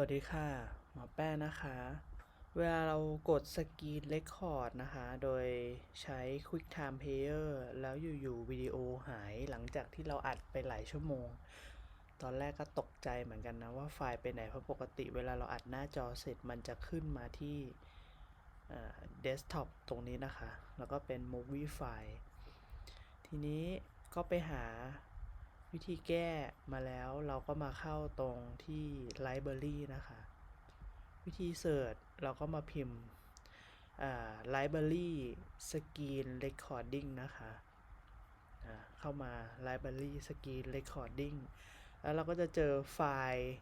วัสดีค่ะ หมอแป้นะคะ เวลาเรากดสกรีนเรคคอร์ดนะคะ โดยใช้ QuickTime Player แล้วอยู่ๆวิดีโอหายหลังจากที่เราอัดไปหลายชั่วโมง ตอนแรกก็ตกใจเหมือนกันนะว่าไฟล์ไปไหน เพราะปกติเวลาเราอัดหน้าจอเสร็จมันจะขึ้นมาที่เดสก์ท็อปตรงนี้นะคะ แล้วก็เป็น Movie File ทีนี้ก็ไปหา วิธีแก้มาแล้วเราก็มาเข้าตรงที่ Library นะคะ วิธีเสิร์ชเราก็มาพิมพ์อ่า Library Screen Recording นะคะเข้ามา Library Screen Recording แล้วเราก็จะเจอไฟล์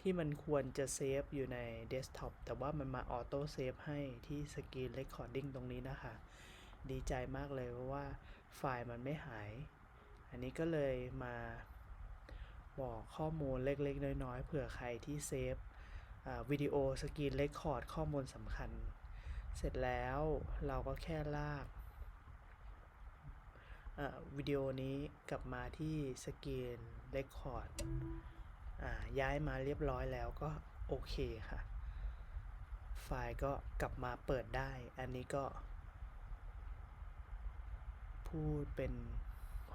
ที่มันควรจะเซฟอยู่ในเดสก์ท็อปแต่ว่ามันมาออโต้เซฟให้ที่ Screen Recording ตรงนี้นะคะ ดีใจมากเลยเพราะว่าไฟล์มันไม่หาย อันนี้ก็เลยมาบอกข้อมูลเล็กๆ น้อยๆ เผื่อใครที่เซฟวิดีโอสกรีนเรคคอร์ดข้อมูลสำคัญ เสร็จแล้วเราก็แค่ลากวิดีโอนี้กลับมาที่สกรีนเรคคอร์ดย้ายมาเรียบร้อยแล้วก็โอเคค่ะ ไฟล์ก็กลับมาเปิดได้ อันนี้ก็ พูดเป็น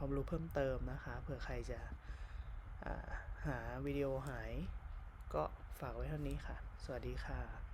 ความรู้เพิ่มเติมนะคะเผื่อใครจะาหาวิดีโอหาย ก็ฝากไว้เท่านี้ค่ะ สวัสดีค่ะ